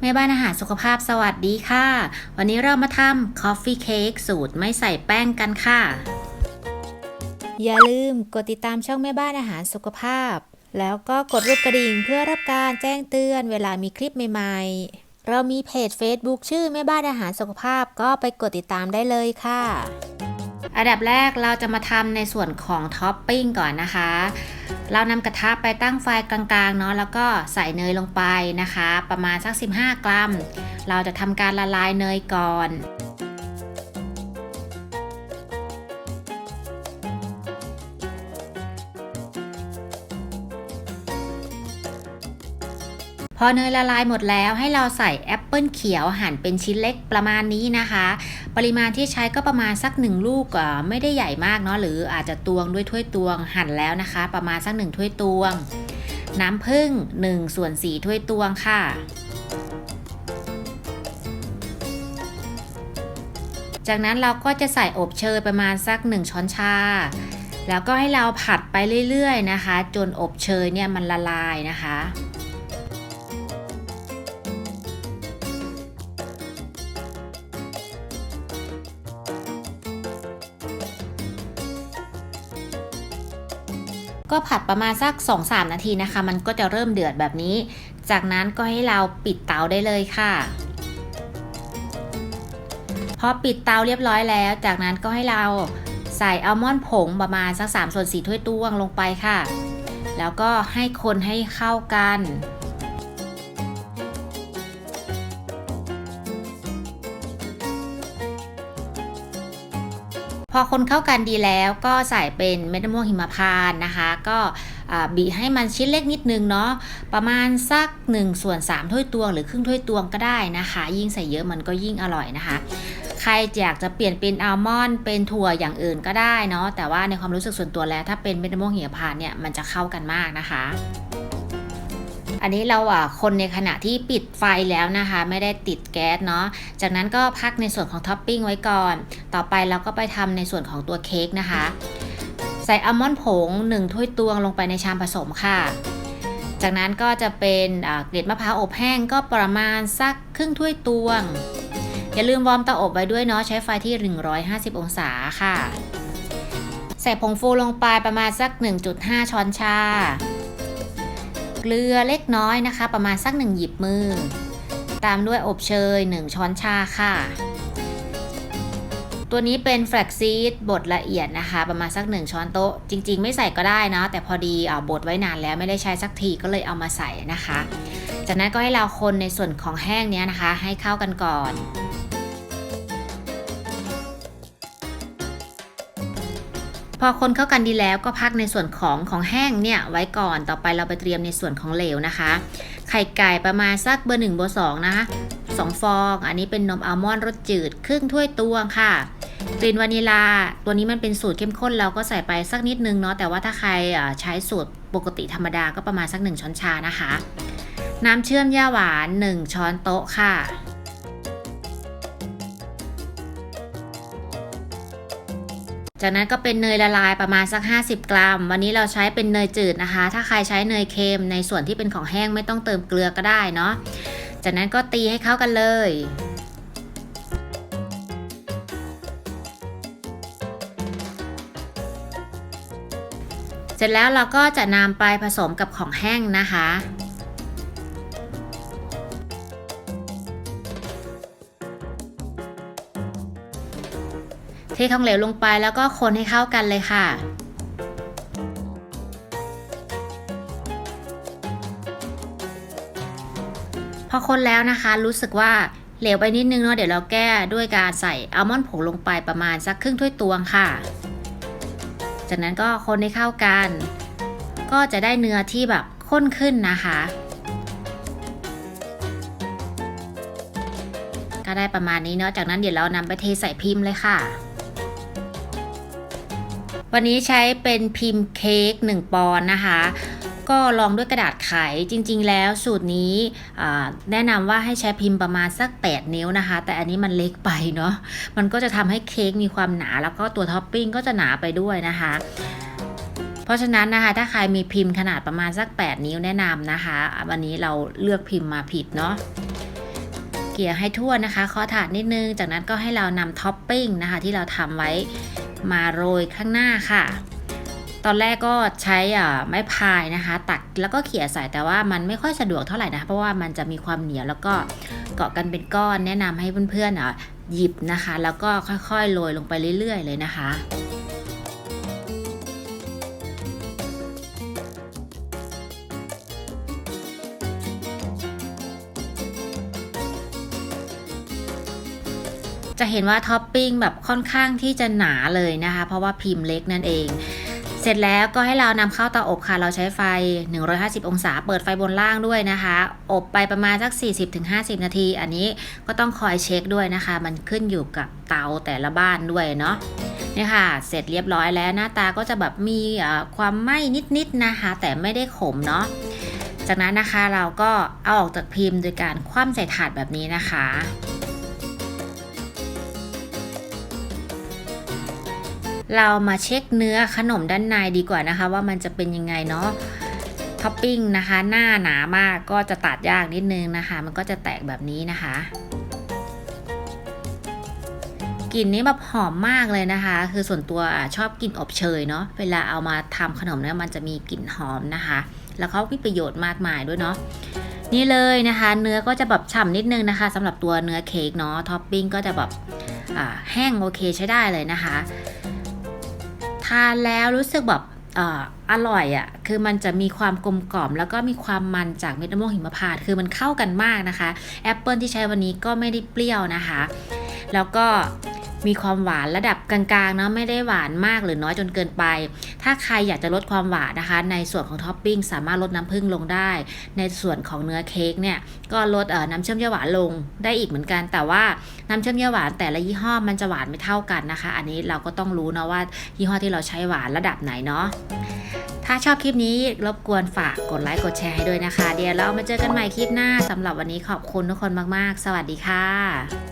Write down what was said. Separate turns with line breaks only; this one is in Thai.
แม่บ้านอาหารสุขภาพสวัสดีค่ะ วันนี้เรามาทำคอฟฟี่เค้กสูตรไม่ใส่แป้งกันค่ะ อย่าลืมกดติดตามช่องแม่บ้านอาหารสุขภาพ แล้วก็กดรูปกระดิ่งเพื่อรับการแจ้งเตือนเวลามีคลิปใหม่ๆ เรามีเพจ Facebook ชื่อแม่บ้านอาหารสุขภาพก็ไปกดติดตามได้เลยค่ะ อันดับแรกเราจะมาทำในส่วนของท็อปปิ้งก่อนนะคะ เรานำกระทะไปตั้งไฟกลางๆเนาะแล้วก็ใส่เนยลงไปนะคะ ประมาณสัก 15 กรัม เราจะทำการละลายเนยก่อน พอเนยละลายหมดแล้วให้เราใส่แอปเปิลเขียวหั่นเป็นชิ้นเล็กประมาณนี้นะคะ ปริมาณที่ใช้ก็ประมาณสักหนึ่งลูกอะไม่ได้ใหญ่มากเนาะหรืออาจจะตวงด้วยถ้วยตวงหั่นแล้วนะคะ ประมาณสักหนึ่งถ้วยตวง น้ำผึ้ง1ส่วน4ถ้วยตวงค่ะจากนั้นเราก็จะใส่อบเชยประมาณสัก 1 ช้อนชา แล้วก็ให้เราผัดไปเรื่อยๆนะคะ จนอบเชยเนี่ยมันละลายนะคะ ก็ผัดประมาณสัก 2-3 นาทีนะคะ มันก็จะเริ่มเดือดแบบนี้ จากนั้นก็ให้เราปิดเตาได้เลยค่ะพอปิดเตาเรียบร้อยแล้ว จากนั้นก็ให้เราใส่อัลมอนด์ผงประมาณสัก3ส่วน4ถ้วยตวงลงไปค่ะ แล้วก็ให้คนให้เข้ากัน พอคนเข้ากันดีแล้วก็ใส่เป็นเม็ดมะม่วงหิมพานต์นะคะ ก็บีให้มันชิ้นเล็กนิดนึงเนาะประมาณสัก1ส่วน3ถ้วยตวงหรือครึ่งถ้วยตวงก็ได้นะคะ ยิ่งใส่เยอะมันก็ยิ่งอร่อยนะคะ ใครอยากจะเปลี่ยนเป็นอัลมอนด์เป็นถั่วอย่างอื่นก็ได้เนาะแต่ว่าในความรู้สึกส่วนตัวแล้วถ้าเป็นเม็ดมะม่วงหิมพานต์เนี่ยมันจะเข้ากันมากนะคะ อันนี้เราอะคนในขณะที่ปิดไฟแล้วนะคะ ไม่ได้ติดแก๊สเนาะจากนั้นก็พักในส่วนของท็อปปิ้งไว้ก่อน ต่อไปเราก็ไปทำในส่วนของตัวเค้กนะคะ ใส่อัลมอนด์ผง 1 ถ้วยตวงลงไปในชามผสมค่ะ จากนั้นก็จะเป็นเกล็ดมะพร้าวอบแห้งก็ประมาณสักครึ่งถ้วยตวง อย่าลืมวอร์มเตาอบไว้ด้วยเนาะใช้ไฟที่ 150 องศาค่ะ ใส่ผงฟูลงไปประมาณสัก 1.5 ช้อนชา เกลือเล็กน้อยนะคะ ประมาณสัก1หยิบมือ ตามด้วยอบเชย 1 ช้อนชาค่ะ ตัวนี้เป็นแฟลกซีดบดละเอียดนะคะ ประมาณสัก 1 ช้อนโต๊ะ จริง ๆ ไม่ใส่ก็ได้นะแต่พอดีบดไว้นานแล้วไม่ได้ใช้สักทีก็เลยเอามาใส่นะคะ จากนั้นก็ให้เราคนในส่วนของแห้งนี้นะคะ ให้เข้ากันก่อน พอคนเข้ากันดีแล้วก็พักในส่วนของของแห้งเนี่ยไว้ก่อนต่อไปเราไปเตรียมในส่วนของเหลวนะคะ ไข่ไก่ประมาณสักเบอร์หนึ่งเบอร์สองนะคะสองฟอง อันนี้เป็นนมอัลมอนด์รสจืด ครึ่งถ้วยตวงค่ะกลิ่นวานิลา ตัวนี้มันเป็นสูตรเข้มข้นเราก็ใส่ไปสักนิดนึงเนาะแต่ว่าถ้าใครใช้สูตรปกติธรรมดาก็ประมาณสัก 1 ช้อนชานะคะ น้ำเชื่อมย่าหวาน 1 ช้อนโต๊ะค่ะ จากนั้นก็เป็นเนยละลายประมาณสัก 50 กรัม วันนี้เราใช้เป็นเนยจืดนะคะ ถ้าใครใช้เนยเค็มในส่วนที่เป็นของแห้งไม่ต้องเติมเกลือก็ได้เนาะ จากนั้นก็ตีให้เข้ากันเลย เสร็จแล้วเราก็จะนำไปผสมกับของแห้งนะคะ ททองเหลวลงไปแล้วก็คนให้เข้ากันเลยค่ะพอคนแล้วนะคะรู้สึกว่าเหลวไปนิดนึงเนาะเดี๋ยวเราแก้ด้วยการใส่อัลมอนด์ผงลงไปประมาณสักครึ่งถ้วยตวงค่ะ จากนั้นก็คนให้เข้ากัน ก็จะได้เนื้อที่แบบข้นขึ้นนะคะ ก็ได้ประมาณนี้เนาะจากนั้นเดี๋ยวเรานำไปเทใส่พิมพ์เลยค่ะ วันนี้ใช้เป็นพิมพ์เค้ก1ปอนด์นะคะ ก็ลองด้วยกระดาษไขจริง ๆ แล้วสูตรนี้แนะนำว่าให้ใช้พิมพ์ประมาณสัก 8 นิ้วนะคะ แต่อันนี้มันเล็กไปเนาะมันก็จะทำให้เค้กมีความหนา แล้วก็ตัวท็อปปิ้งก็จะหนาไปด้วยนะคะ เพราะฉะนั้นนะคะถ้าใครมีพิมพ์ขนาดประมาณสัก 8 นิ้วแนะนำนะคะ วันนี้เราเลือกพิมพ์มาผิดเนาะเกลี่ยให้ทั่วนะคะเคาะถาดนิดนึง จากนั้นก็ให้เรานำท็อปปิ้งนะคะที่เราทำไว้ มาโรยข้างหน้าค่ะ ตอนแรกก็ใช้อ่าไม้พายนะคะ ตักแล้วก็เขี่ยใส่แต่ว่ามันไม่ค่อยสะดวกเท่าไหร่นะเพราะว่ามันจะมีความเหนียวแล้วก็เกาะกันเป็นก้อนแนะนำให้เพื่อนๆอะหยิบนะคะ แล้วก็ค่อยๆโรยลงไปเรื่อย ๆ เลยนะคะ จะเห็นว่าท็อปปิ้งแบบค่อนข้างที่จะหนาเลยนะคะ เพราะว่าพิมพ์เล็กนั่นเอง เสร็จแล้วก็ให้เรานำเข้าเตาอบค่ะ เราใช้ไฟ 150 องศา เปิดไฟบนล่างด้วยนะคะ อบไปประมาณสัก 40-50 นาที อันนี้ก็ต้องคอยเช็คด้วยนะคะ มันขึ้นอยู่กับเตาแต่ละบ้านด้วยเนาะนี่ค่ะ เสร็จเรียบร้อยแล้วหน้าตาก็จะแบบมีความไหม้นิดๆนะคะ แต่ไม่ได้ขมเนาะจากนั้นนะคะเราก็เอาออกจากพิมพ์โดยการคว่ำใส่ถาดแบบนี้นะคะ เรามาเช็คเนื้อขนมด้านในดีกว่านะคะ ว่ามันจะเป็นยังไงเนาะท็อปปิ้งนะคะ หน้าหนามากก็จะตัดยากนิดนึงนะคะ มันก็จะแตกแบบนี้นะคะกลิ่นนี้แบบหอมมากเลยนะคะ คือส่วนตัวชอบกลิ่นอบเชยเนาะ เวลาเอามาทำขนมเนี่ยมันจะมีกลิ่นหอมนะคะ แล้วเขามีประโยชน์มากมายด้วยเนาะ นี่เลยนะคะ เนื้อก็จะแบบฉ่ำนิดนึงนะคะสำหรับตัวเนื้อเค้กเนาะ ท็อปปิ้งก็จะแบบแห้งโอเคใช้ได้เลยนะคะานแล้วรู้สึกแบบเอ่ออร่อยอะ่ะ คือมันจะมีความกลมกล่อม แล้วก็มีความมันจากเม็ดมะม่วงหิมพานต์คือมันเข้ากันมากนะคะ แอปเปิลที่ใช้วันนี้ก็ไม่ได้เปรี้ยวนะคะ แล้วก็ มีความหวานระดับกลางๆเนาะไม่ได้หวานมากหรือน้อยจนเกินไป ถ้าใครอยากจะลดความหวานนะคะ ในส่วนของท็อปปิ้งสามารถลดน้ำผึ้งลงได้ ในส่วนของเนื้อเค้กเนี่ยก็ลดน้ำเชื่อมเยื่อหวานลงได้อีกเหมือนกัน แต่ว่าน้ำเชื่อมเยื่อหวานแต่ละยี่ห้อมันจะหวานไม่เท่ากันนะคะ อันนี้เราก็ต้องรู้นะว่ายี่ห้อที่เราใช้หวานระดับไหนเนาะถ้าชอบคลิปนี้รบกวนฝากกดไลค์กดแชร์ให้ด้วยนะคะ เดี๋ยวเรามาเจอกันใหม่คลิปหน้าสำหรับวันนี้ขอบคุณทุกคนมากๆ สวัสดีค่ะ